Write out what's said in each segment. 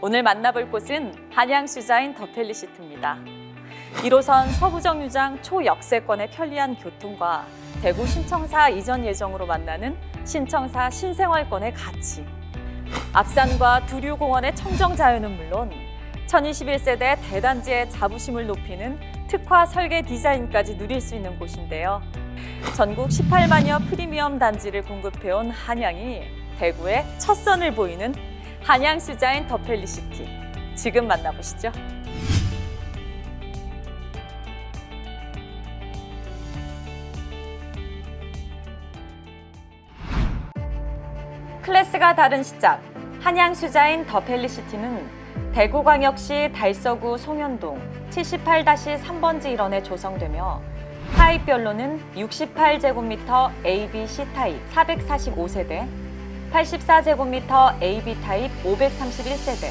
오늘 만나볼 곳은 한양수자인 더펠리시트입니다. 1호선 서부정류장 초역세권의 편리한 교통과 대구 신청사 이전 예정으로 만나는 신청사 신생활권의 가치, 앞산과 두류공원의 청정자연은 물론 1021세대 대단지의 자부심을 높이는 특화 설계 디자인까지 누릴 수 있는 곳인데요. 전국 18만여 프리미엄 단지를 공급해온 한양이 대구의 첫 선을 보이는 한양 수자인 더펠리시티. 지금 만나보시죠. 클래스가 다른 시작. 한양 수자인 더펠리시티는 대구광역시 달서구 송현동 78-3번지 일원에 조성되며 타입별로는 68제곱미터 ABC 타입 445세대, 84제곱미터 AB 타입 531세대,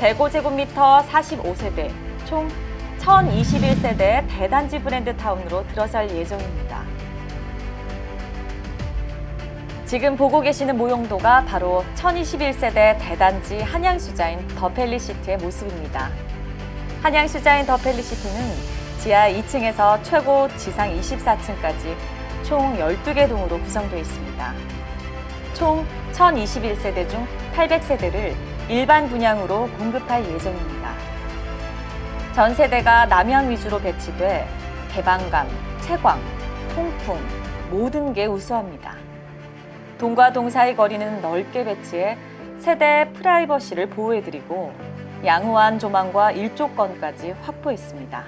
105제곱미터 45세대, 총 1021세대 대단지 브랜드 타운으로 들어설 예정입니다. 지금 보고 계시는 모형도가 바로 1021세대 대단지 한양수자인 더펠리시티의 모습입니다. 한양수자인 더펠리시티는 지하 2층에서 최고 지상 24층까지 총 12개 동으로 구성되어 있습니다. 총 1021세대 중 800세대를 일반 분양으로 공급할 예정입니다. 전 세대가 남향 위주로 배치돼 개방감, 채광, 통풍 모든 게 우수합니다. 동과 동 사이 거리는 넓게 배치해 세대 프라이버시를 보호해드리고 양호한 조망과 일조권까지 확보했습니다.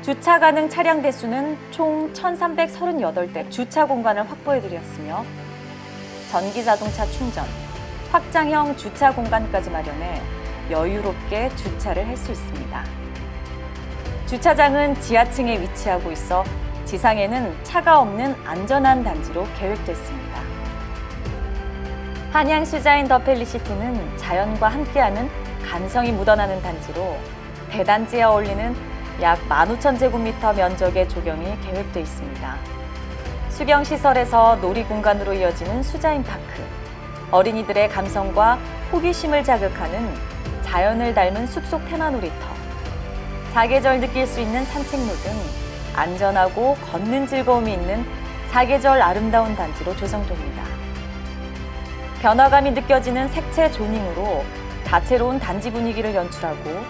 주차 가능 차량 대수는 총 1,338대 주차 공간을 확보해드렸으며 전기 자동차 충전, 확장형 주차 공간까지 마련해 여유롭게 주차를 할 수 있습니다. 주차장은 지하층에 위치하고 있어 지상에는 차가 없는 안전한 단지로 계획됐습니다. 한양 수자인 더 펠리시티는 자연과 함께하는 감성이 묻어나는 단지로 대단지에 어울리는 약 15,000제곱미터 면적의 조경이 계획돼 있습니다. 수경 시설에서 놀이 공간으로 이어지는 수자인 파크, 어린이들의 감성과 호기심을 자극하는 자연을 닮은 숲속 테마 놀이터, 사계절 느낄 수 있는 산책로 등 안전하고 걷는 즐거움이 있는 사계절 아름다운 단지로 조성됩니다. 변화감이 느껴지는 색채 조닝으로 다채로운 단지 분위기를 연출하고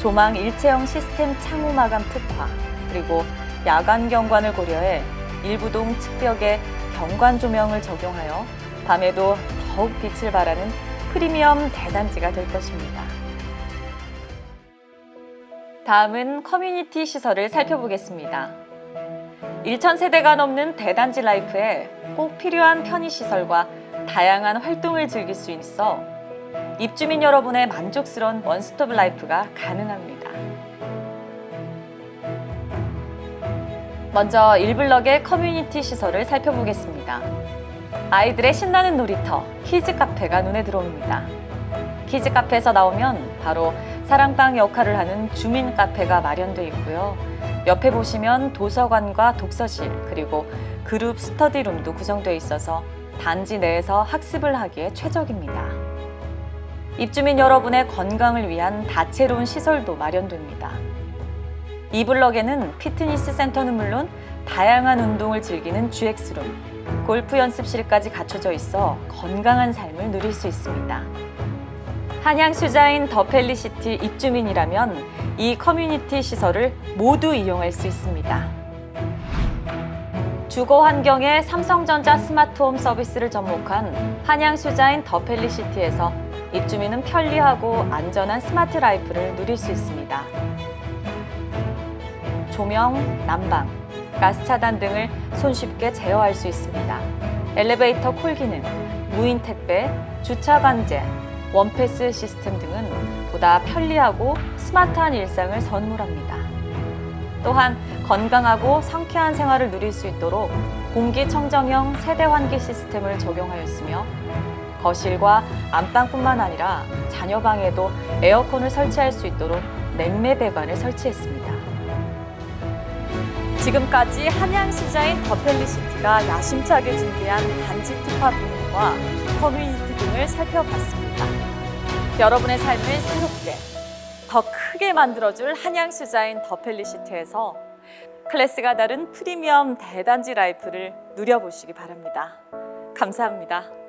조망 일체형 시스템 창호 마감 특화 그리고 야간 경관을 고려해 일부동 측벽에 경관 조명을 적용하여 밤에도 더욱 빛을 발하는 프리미엄 대단지가 될 것입니다. 다음은 커뮤니티 시설을 살펴보겠습니다. 1,000세대가 넘는 대단지 라이프에 꼭 필요한 편의시설과 다양한 활동을 즐길 수 있어 입주민 여러분의 만족스러운 원스톱 라이프가 가능합니다. 먼저 1블럭의 커뮤니티 시설을 살펴보겠습니다. 아이들의 신나는 놀이터, 키즈 카페가 눈에 들어옵니다. 키즈 카페에서 나오면 바로 사랑방 역할을 하는 주민 카페가 마련되어 있고요. 옆에 보시면 도서관과 독서실 그리고 그룹 스터디룸도 구성되어 있어서 단지 내에서 학습을 하기에 최적입니다. 입주민 여러분의 건강을 위한 다채로운 시설도 마련됩니다. 이 블럭에는 피트니스 센터는 물론 다양한 운동을 즐기는 GX룸, 골프 연습실까지 갖춰져 있어 건강한 삶을 누릴 수 있습니다. 한양 수자인 더 펠리시티 입주민이라면 이 커뮤니티 시설을 모두 이용할 수 있습니다. 주거 환경에 삼성전자 스마트홈 서비스를 접목한 한양 수자인 더 펠리시티에서 입주민은 편리하고 안전한 스마트 라이프를 누릴 수 있습니다. 조명, 난방, 가스 차단 등을 손쉽게 제어할 수 있습니다. 엘리베이터 콜 기능, 무인 택배, 주차 관제, 원패스 시스템 등은 보다 편리하고 스마트한 일상을 선물합니다. 또한 건강하고 상쾌한 생활을 누릴 수 있도록 공기청정형 세대 환기 시스템을 적용하였으며 거실과 안방뿐만 아니라 자녀 방에도 에어컨을 설치할 수 있도록 냉매 배관을 설치했습니다. 지금까지 한양 수자인 더펠리시티가 야심차게 준비한 단지 특화 부문과 커뮤니티 등을 살펴봤습니다. 여러분의 삶을 새롭게 더 크게 만들어줄 한양수자인 더 펠리시티에서 클래스가 다른 프리미엄 대단지 라이프를 누려보시기 바랍니다. 감사합니다.